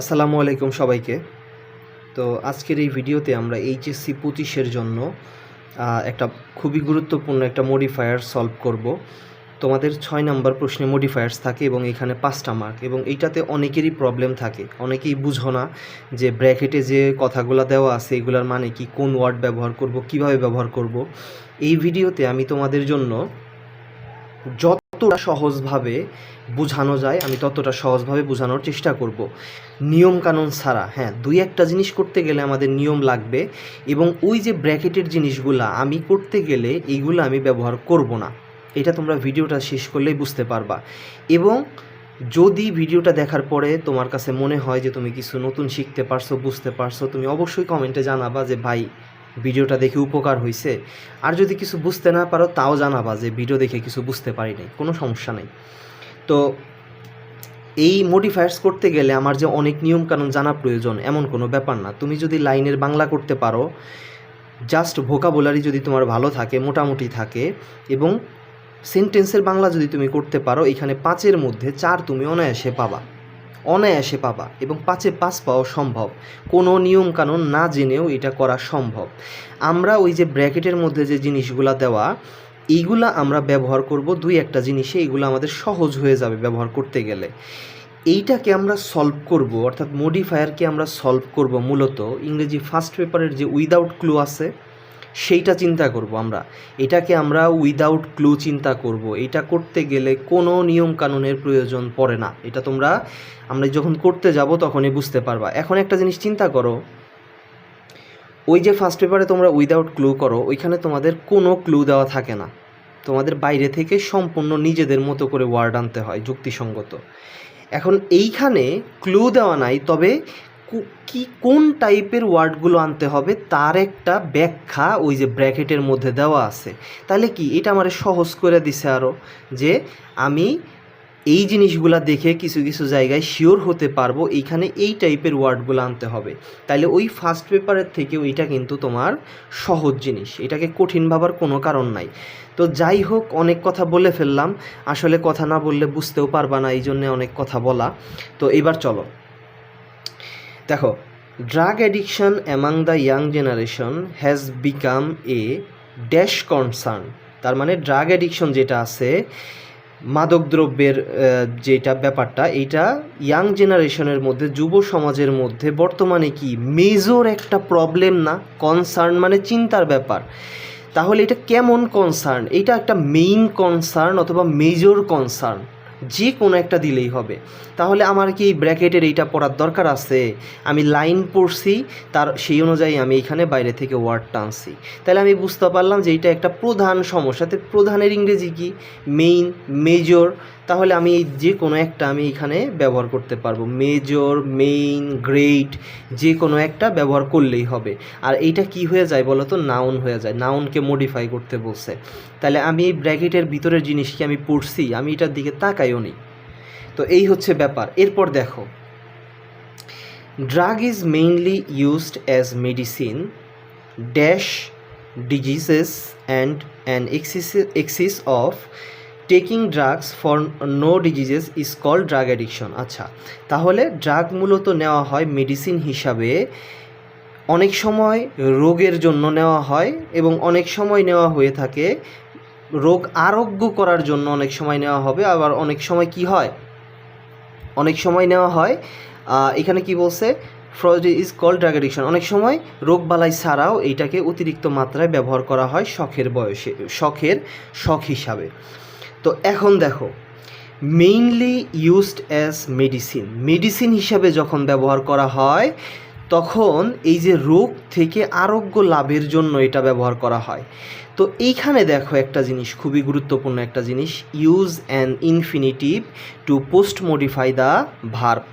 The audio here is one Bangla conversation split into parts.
আসসালামু আলাইকুম সবাইকে। তো আজকের এই ভিডিওতে আমরা এইচএসসি পঁচিশের জন্য একটা খুবই গুরুত্বপূর্ণ একটা মডিফায়ার সলভ করব। তোমাদের ছয় নাম্বার প্রশ্নে মডিফায়ার্স থাকে এবং এখানে পাঁচটা মার্ক এবং এইটাতে অনেকেরই প্রবলেম থাকে। অনেকেই বুঝো না যে ব্র্যাকেটে যে কথাগুলো দেওয়া আছে, এগুলার মানে কি, কোন ওয়ার্ড ব্যবহার করব, কীভাবে ব্যবহার করব। এই ভিডিওতে আমি তোমাদের জন্য যতটা সহজভাবে বোঝানো যায়, আমি ততটা সহজভাবে বোঝানোর চেষ্টা করব। নিয়ম কানুন ছাড়া হ্যাঁ দুই একটা জিনিস করতে গেলে আমাদের নিয়ম লাগবে এবং ওই যে ব্র্যাকেটের জিনিসগুলা, আমি করতে গেলে এইগুলো আমি ব্যবহার করব না। এটা তোমরা ভিডিওটা শেষ করলেই বুঝতে পারবা। এবং যদি ভিডিওটা দেখার পরে তোমার কাছে মনে হয় যে তুমি কিছু নতুন শিখতে পারছ, বুঝতে পারছ, তুমি অবশ্যই কমেন্টে জানাবা যে, ভাই ভিডিওটা দেখে উপকার হয়েছে আর যদি কিছু বুঝতে না পারো, তাও জানাবা যে ভিডিও দেখে কিছু বুঝতে পারি নাই। কোনো সমস্যা নেই। তো এই মডিফায়ার্স করতে গেলে আমার যে অনেক নিয়মকানুন জানা প্রয়োজন, এমন কোনো ব্যাপার না। তুমি যদি লাইনের বাংলা করতে পারো জাস্ট ভোকাবুলারি যদি তোমার ভালো থাকে, মোটামুটি থাকে, এবং সেন্টেন্সের বাংলা যদি তুমি করতে পারো, এখানে পাঁচের মধ্যে চার তুমি অনায়াসে পাবা। অনায়াসে পাবা এবং পাঁচে পাঁচ পাওয়া সম্ভব। কোনো নিয়মকানুন না জেনেও এটা করা সম্ভব। আমরা ওই যে ব্র্যাকেটের মধ্যে যে জিনিসগুলা দেওয়া, এইগুলা আমরা ব্যবহার করব দুই একটা জিনিসে, এইগুলো আমাদের সহজ হয়ে যাবে ব্যবহার করতে গেলে। এইটাকে আমরা সলভ করব, অর্থাৎ মডিফায়ারকে আমরা সলভ করব মূলত। ইংরেজি ফার্স্ট পেপারের যে উইদাউট ক্লু আছে সেইটা চিন্তা করব আমরা। এটাকে আমরা উইদাউট ক্লু চিন্তা করব। এটা করতে গেলে কোনো নিয়ম কানুনের প্রয়োজন পড়ে না। এটা তোমরা, আমরা যখন করতে যাব তখনই বুঝতে পারবা। এখন একটা জিনিস চিন্তা করো। ওই যে ফার্স্ট পেপারে তোমরা উইদাউট ক্লু করো, ওইখানে তোমাদের কোনো ক্লু দেওয়া থাকে না। তোমাদের বাইরে থেকে সম্পূর্ণ নিজেদের মতো করে ওয়ার্ড আনতে হয় যুক্তিসঙ্গত। এখন এইখানে ক্লু দেওয়া নাই, তবে কু- কোন টাইপের ওয়ার্ডগুলো আনতে হবে তার একটা ব্যাখ্যা ওই যে ব্র্যাকেটের মধ্যে দেওয়া আছে। তাহলে কি, এটা আমার সহজ করে দিছে আরও যে আমি এই জিনিসগুলা দেখে কিছু কিছু জায়গায় শিওর হতে পারব এইখানে এই টাইপের ওয়ার্ডগুলো আনতে হবে। তাহলে ওই ফার্স্ট পেপারের থেকেও এটা কিন্তু তোমার সহজ জিনিস, এটাকে কঠিন ভাবার কোনো কারণ নাই। তো যাই হোক, অনেক কথা বলে ফেললাম, আসলে কথা না বললে বুঝতেও পারবা না এই জন্যে অনেক কথা বলা। তো এবার চলো। দেখো drug addiction among the young generation has become a dash concern তার মানে ড্রাগ অ্যাডিকশন যেটা আছে, মাদকদ্রব্যের যেটা ব্যাপারটা, এইটা ইয়াং জেনারেশনের মধ্যে, যুব সমাজের মধ্যে বর্তমানে কি মেজর একটা প্রবলেম না? কনসার্ন মানে চিন্তার ব্যাপার। তাহলে এটা কেমন কনসার্ন এটা একটা মেইন কনসার্ন অথবা মেজর কনসার্ন যে কোনো একটা দিলেই হবে। তাহলে আমার কি এই ব্র্যাকেটের এইটা পড়ার দরকার আছে? আমি লাইন পড়ছি, তার সেই অনুযায়ী আমি এখানে বাইরে থেকে ওয়ার্ডটা আনছি তাহলে আমি বুঝতে পারলাম যে এইটা একটা প্রধান সমস্যাতে প্রধানের ইংরেজি কি? মেইন, মেজর তাহলে আমি এই যে কোনো একটা আমি এখানে ব্যবহার করতে পারব। মেজর মেইন গ্রেট যে কোনো একটা ব্যবহার করলেই হবে। আর এইটা কি হয়ে যায় বলো তো নাউন হয়ে যায়। নাউনকে মডিফাই করতে বলছে। তাহলে আমি এই ব্র্যাকেটের ভিতরের জিনিস কি আমি পড়ছি, আমি এটার দিকে তাকাইও নি। তো এই হচ্ছে ব্যাপার। এরপর দেখো। Drug is mainly used as medicine dash diseases and an excess excess of taking drugs for no diseases is call drug addiction. আচ্ছা তাহলে ড্রাগ মূলত নেওয়া হয় মেডিসিন হিসাবে। অনেক সময় রোগের জন্য নেওয়া হয় এবং অনেক সময় নেওয়া হয়ে থাকে। রোগ আরোগ্য করার জন্য অনেক সময় নেওয়া হবে। আবার অনেক সময় কি হয়? অনেক সময় নেওয়া হয় এখানে কি বলছে? Fraud is call drug addiction. অনেক সময় রোগ বালাই ছাড়াও এইটাকে অতিরিক্ত মাত্রায় ব্যবহার করা হয় শখের বয়সে, শখের শখ হিসাবে। তো এখন দেখো mainly used as medicine medicine হিসাবে যখন ব্যবহার করা হয়, তখন এই যে রোগ থেকে আরোগ্য লাভের জন্য এটা ব্যবহার করা হয়। তো এইখানে দেখো একটা জিনিস, খুবই গুরুত্বপূর্ণ একটা জিনিস use an infinitive to post modify the verb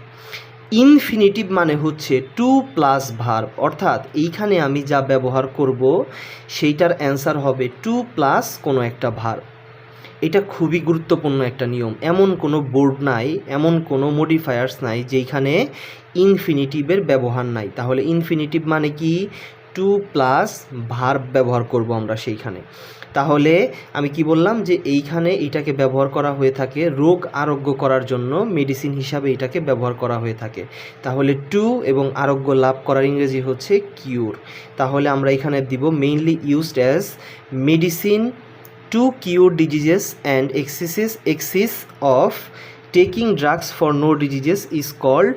infinitive মানে হচ্ছে টু প্লাস ভার্ব অর্থাৎ এইখানে আমি যা ব্যবহার করব, সেইটার অ্যান্সার হবে টু প্লাস কোনো একটা ভার্ব এটা খুবই গুরুত্বপূর্ণ একটা নিয়ম। এমন কোনো বোর্ড নাই, এমন কোনো মডিফায়ার্স নাই যেখানে ইনফিনিটিভের ব্যবহার নাই। তাহলে ইনফিনিটিভ মানে কি? টু প্লাস ভার্ব ব্যবহার করব আমরা সেইখানে। তাহলে আমি কি বললাম যে এইখানে এটাকে ব্যবহার করা হয়ে থাকে রোগ আরোগ্য করার জন্য মেডিসিন হিসাবে এটাকে ব্যবহার করা হয়ে থাকে। তাহলে টু এবং আরোগ্য লাভ করার ইংরেজি হচ্ছে কিউর তাহলে আমরা এখানে দিব mainly used as medicine to cure diseases and excesses excess of taking drugs for no diseases is called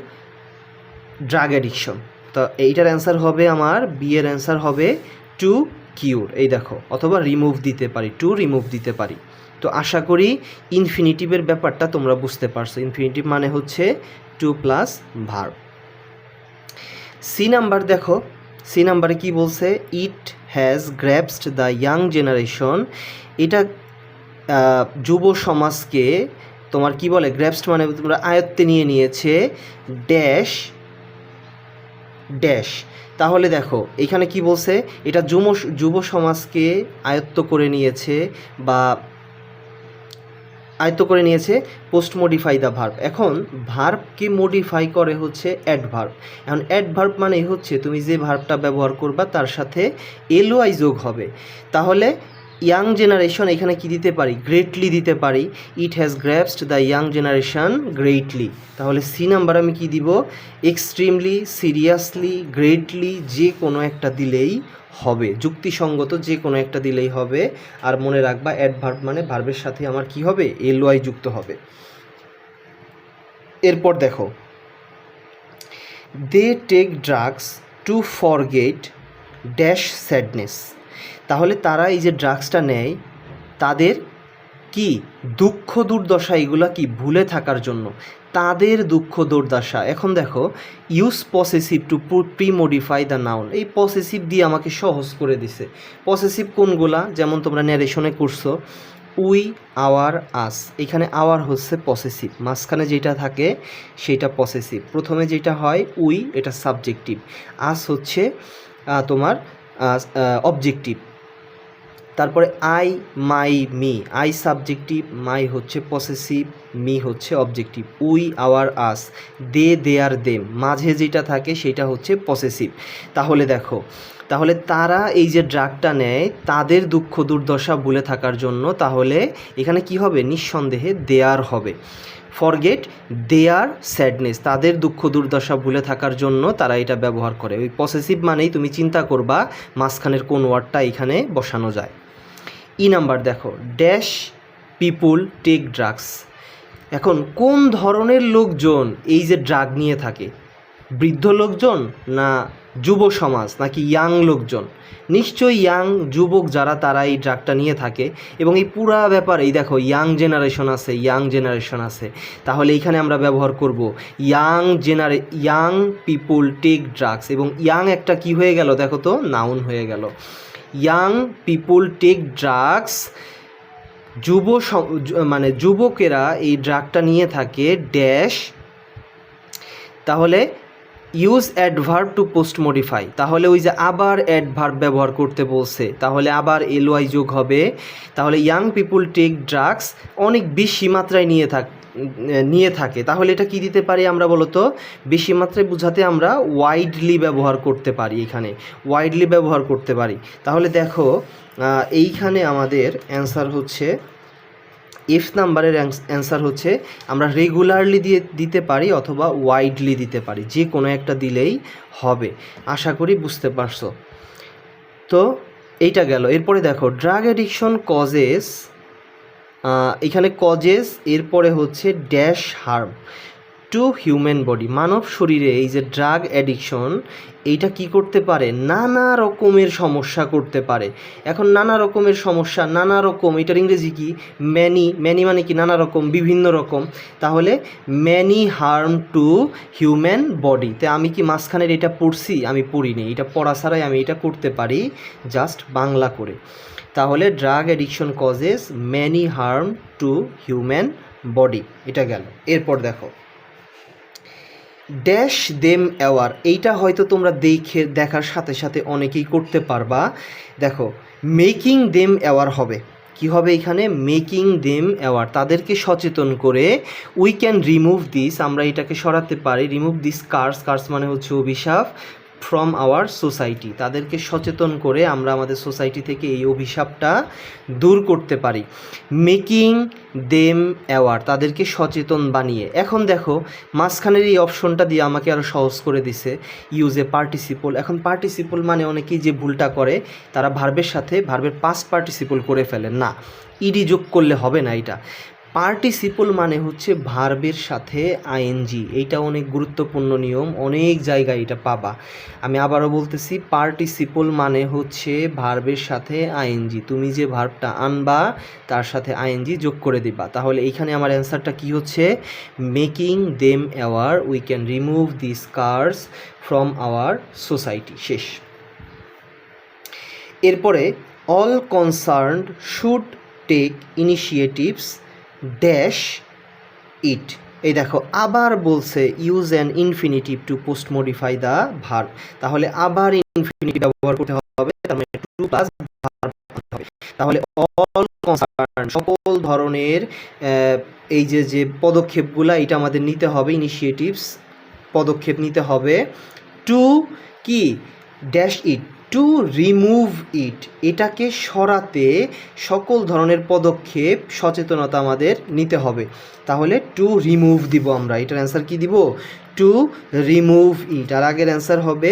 drug addiction তো এইটার অ্যান্সার হবে আমার বি এর অ্যান্সার হবে টু কিউর এই দেখো, অথবা রিমুভ দিতে পারি টু রিমুভ দিতে পারি। তো আশা করি ইনফিনিটিভের ব্যাপারটা তোমরা বুঝতে পারছ। ইনফিনিটিভ মানে হচ্ছে to plus verb C number দেখো সি নাম্বারে কি বলছে? It has grasped the young generation এটা যুব সমাজকে তোমার কি বলে গ্র্যাপসড মানে তোমরা আয়ত্তে নিয়ে নিয়েছে ড্যাশ ড্যাশ তাহলে দেখো, এখানে কি বলছে, এটা যুব যুব সমাজকে আয়ত্ত করে নিয়েছে বা আয়ত্ত করে নিয়েছে পোস্ট মডিফাই দ্য ভার্ব এখন ভার্বকে মডিফাই করে হচ্ছে অ্যাডভার্ব এখন অ্যাডভার্ব মানে হচ্ছে তুমি যে ভার্বটা ব্যবহার করবা তার সাথে এলওআই যোগ হবে। তাহলে ইয়াং জেনারেশন এখানে কি দিতে পারি? গ্রেটলি দিতে পারি। It has grasped the young generation greatly তাহলে সি নাম্বার আমি কি দিব? এক্সট্রিমলি সিরিয়াসলি গ্রেটলি যে কোনো একটা দিলেই হবে। যুক্তিসঙ্গত যে কোনো একটা দিলেই হবে। আর মনে রাখবা অ্যাডভার্ব মানে ভার্বের সাথে আমার কি হবে? এল এলওয়াই যুক্ত হবে। এরপর দেখো। They take drugs to forget dash sadness তাহলে তারা এই যে ড্রাগসটা নেয়, তাদের কি দুঃখ দুর্দশা এগুলা কি ভুলে থাকার জন্য? তাদের দুঃখ দুর্দশা। এখন দেখো use possessive to pre modify the noun এই পসেসিভ দিয়ে আমাকে সহজ করে দিছে। পসেসিভ কোনগুলা? যেমন তোমরা ন্যারেশনে করছ উই আওয়ার আস এখানে আওয়ার হচ্ছে পসেসিভ মাঝখানে যেটা থাকে, সেটা পসেসিভ প্রথমে যেটা হয় উই এটা সাবজেক্টিভ আস হচ্ছে তোমার অবজেক্টিভ তারপরে I my me I subjective my হচ্ছে পসেসিভ মি হচ্ছে objective we our us they their them. মাঝে যেটা থাকে সেটা হচ্ছে পসেসিভ তাহলে দেখো, তাহলে তারা এই যে ড্রাগটা নেয়, তাদের দুঃখ দুর্দশা ভুলে থাকার জন্য তাহলে এখানে কি হবে? নিঃসন্দেহে দেয়ার হবে। ফরগেট দেয়ার স্যাডনেস তাদের দুঃখ দুর্দশা ভুলে থাকার জন্য তারা এটা ব্যবহার করে। ওই পসেসিভ মানেই তুমি চিন্তা করবা মাঝখানের কোন ওয়ার্ডটা এখানে বসানো যায়। ই নাম্বার দেখো ড্যাশ পিপুল টেক ড্রাগস এখন কোন ধরনের লোকজন এই যে ড্রাগ নিয়ে থাকে? বৃদ্ধ লোকজন না যুব সমাজ নাকি ইয়াং লোকজন? নিশ্চয়ই ইয়াং যুবক যারা, তারা এই ড্রাগটা নিয়ে থাকে। এবং এই পুরা ব্যাপার, এই দেখো ইয়াং জেনারেশন আছে ইয়াং জেনারেশন আছে। তাহলে এইখানে আমরা ব্যবহার করব young generation young people take drugs এবং ইয়াং একটা কি হয়ে গেল, দেখো তো নাউন হয়ে গেল। ইয়াং পিপুল টেক ড্রাগস যুব মানে যুবকেরা এই ড্রাগটা নিয়ে থাকে ড্যাশ তাহলে use adverb to post modify তাহলে ওই যে আবার অ্যাডভার্ব ব্যবহার করতে বলছে, তাহলে আবার এলওয়াই যোগ হবে, তাহলে ইয়াং পিপুল টেক ড্রাগস অনেক বেশি মাত্রায় নিয়ে থাক নিয়ে থাকে। তাহলে এটা কি দিতে পারি আমরা বলতো? বেশি মাত্রায় বোঝাতে আমরা ওয়াইডলি ব্যবহার করতে পারি এখানে। ওয়াইডলি ব্যবহার করতে পারি। তাহলে দেখো এইখানে আমাদের অ্যান্সার হচ্ছে এফ নাম্বারের অ্যান্সার হচ্ছে, আমরা রেগুলারলি দিয়ে, দিতে পারি অথবা ওয়াইডলি দিতে পারি। যে কোনো একটা দিলেই হবে। আশা করি বুঝতে পারছ। তো এইটা গেল। এরপরে দেখো ড্রাগ অ্যাডিকশন কজেস এখানে কজেস এরপরে হচ্ছে dash harm to human body মানব শরীরে এই যে ড্রাগ অ্যাডিকশন এইটা কি করতে পারে? নানা রকমের সমস্যা করতে পারে। এখন নানা রকমের সমস্যা, নানা রকম, এটার ইংরেজি কি? ম্যানি ম্যানি মানে কি? নানা রকম, বিভিন্ন রকম। তাহলে many harm to human body তে আমি কি মাঝখানের এটা পড়ছি? আমি পড়িনি। এটা পড়া ছাড়াই আমি এটা করতে পারি। জাস্ট বাংলা করে। তাহলে drug addiction causes many harm to human body এটা গেল। এরপর দেখো। ড্যাশ দেম অ্যাওয়ার এইটা হয়তো তোমরা দেখে, দেখার সাথে সাথে অনেকেই করতে পারবা। দেখো মেকিং দেম অ্যাওয়ার হবে। কি হবে এখানে? মেকিং দেম অ্যাওয়ার তাদেরকে সচেতন করে উই ক্যান রিমুভ দিস আমরা এটাকে সরাতে পারি। রিমুভ দিস কার্স কার্স মানে হচ্ছে অভিশাপ। ফ্রম আওয়ার সোসাইটি তাদেরকে সচেতন করে আমরা আমাদের সোসাইটি থেকে এই অভিশাপটা দূর করতে পারি। মেকিং দেম অ্যাওয়ার তাদেরকে সচেতন বানিয়ে। এখন দেখো, মাঝখানের এই অপশনটা দিয়ে আমাকে আরও সহজ করে দিছে ইউজ এ পার্টিসিপল এখন পার্টিসিপল মানে অনেকেই যে ভুলটা করে, তারা ভার্বের সাথে ভার্বের পাস পার্টিসিপল করে ফেলে। না ইডি যোগ করলে হবে না এটা। পার্টিসিপল মানে হচ্ছে ভার্বের সাথে আইএনজি এইটা অনেক গুরুত্বপূর্ণ নিয়ম, অনেক জায়গায় এটা পাবা। আমি আবারও বলতেছি, পার্টিসিপল মানে হচ্ছে ভার্বের সাথে আইএনজি তুমি যে ভার্বটা আনবা, তার সাথে আইএনজি যোগ করে দিবা। তাহলে এইখানে আমার অ্যান্সারটা কি হচ্ছে? Making them aware, we can remove this curse from our society. শেষ। এরপরে, all concerned should take initiatives dash it এই দেখো, আবার বলছে use an infinitive to post modify the verb তাহলে আবার ইনফিনিটিভ ব্যবহার করতে হবে, তার মানে টু প্লাস হবে। তাহলে অল কনসার্ন সকল ধরনের এই যে যে পদক্ষেপগুলা, এটা আমাদের নিতে হবে ইনিশিয়েটিভস পদক্ষেপ নিতে হবে। টু কি? Dash it to remove it এটাকে সরাতে সকল ধরনের পদক্ষেপ সচেতনতা আমাদের নিতে হবে। তাহলে টু রিমুভ দিব আমরা। এটার অ্যান্সার কি দিব? টু রিমুভ ইট আর আগের অ্যান্সার হবে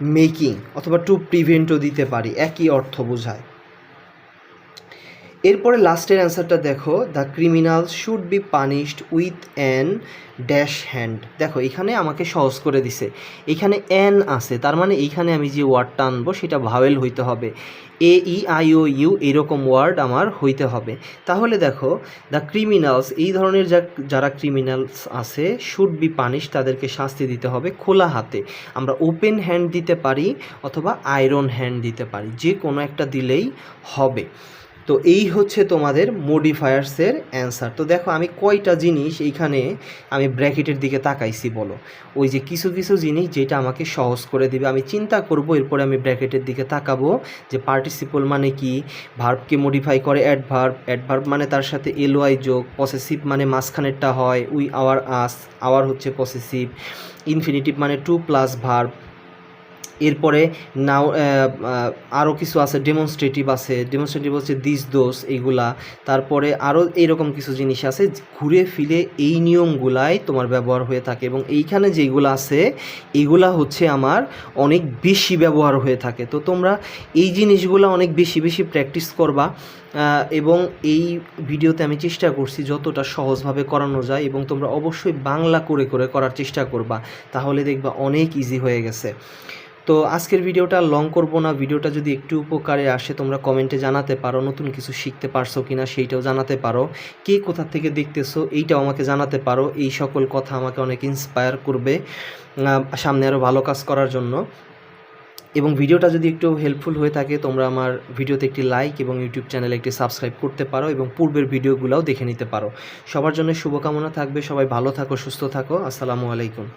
মেকিং অথবা টু প্রিভেন্টও দিতে পারি। একই অর্থ বোঝায়। এরপরে লাস্টের অ্যান্সারটা দেখো, the criminal should be punished with an dash hand. দেখো, এখানে আমাকে সহজ করে দিছে। এখানে অ্যান আছে, তার মানে এইখানে আমি যে ওয়ার্ডটা আনব সেটা ভাওয়েল হইতে হবে। A, E, I, O, U এরকম ওয়ার্ড আমার হইতে হবে। তাহলে দেখো, দ্য ক্রিমিনালস, এই ধরনের যা, যারা ক্রিমিনালস আছে, শুড বি পানিশ তাদেরকে শাস্তি দিতে হবে খোলা হাতে। আমরা ওপেন হ্যান্ড দিতে পারি অথবা আয়রন হ্যান্ড দিতে পারি, যে কোনো একটা দিলেই হবে। তো এই হচ্ছে তোমাদের মডিফায়ার্সের অ্যান্সার। তো দেখো, আমি কয়টা জিনিস এইখানে আমি ব্র্যাকেটের দিকে তাকাইছি বলো। ওই যে কিছু কিছু জিনিস যেটা আমাকে সহজ করে দিবে। আমি চিন্তা করব, এরপরে আমি ব্র্যাকেটের দিকে তাকাবো যে পার্টিসিপল মানে কি, ভার্বকে মডিফাই করে অ্যাডভার্ব অ্যাডভার্ব মানে তার সাথে এলওয়াই যোগ পসেসিভ মানে মাঝখানেরটা হয়, উই আওয়ার আস আওয়ার হচ্ছে পসেসিভ ইনফিনিটিভ মানে টু প্লাস ভার্ব এরপরে নাও আরও কিছু আছে ডেমনস্ট্রেটিভ আছে ডেমনস্ট্রেটিভ হচ্ছে দিস দোষ এইগুলা তারপরে আরও এইরকম কিছু জিনিস আছে, ঘুরে ফিরে এই নিয়মগুলাই তোমার ব্যবহার হয়ে থাকে। এবং এইখানে যেইগুলো আছে, এইগুলা হচ্ছে আমার অনেক বেশি ব্যবহার হয়ে থাকে। তো তোমরা এই জিনিসগুলো অনেক বেশি বেশি প্র্যাকটিস করবা। এবং এই ভিডিওতে আমি চেষ্টা করছি যতটা সহজভাবে করানো যায় এবং তোমরা অবশ্যই বাংলা করে করে করার চেষ্টা করবা। তাহলে দেখবা অনেক ইজি হয়ে গেছে। তো আজকের ভিডিওটা লং করব না। ভিডিওটা যদি একটু উপকারে আসে, তোমরা কমেন্টে জানাতে পারো, নতুন কিছু শিখতে পারছ কি না সেইটাও জানাতে পারো। কে কোথা থেকে দেখতেছো এইটাও আমাকে জানাতে পারো। এই সকল কথা আমাকে অনেক ইন্সপায়ার করবে সামনে আরও ভালো কাজ করার জন্য। এবং ভিডিওটা যদি একটু হেল্পফুল হয়ে থাকে, তোমরা আমার ভিডিওতে একটি লাইক এবং ইউটিউব চ্যানেলে একটি সাবস্ক্রাইব করতে পারো এবং পূর্বের ভিডিওগুলোও দেখে নিতে পারো। সবার জন্য শুভকামনা থাকবে। সবাই ভালো থাকো, সুস্থ থাকো। আসসালামু আলাইকুম।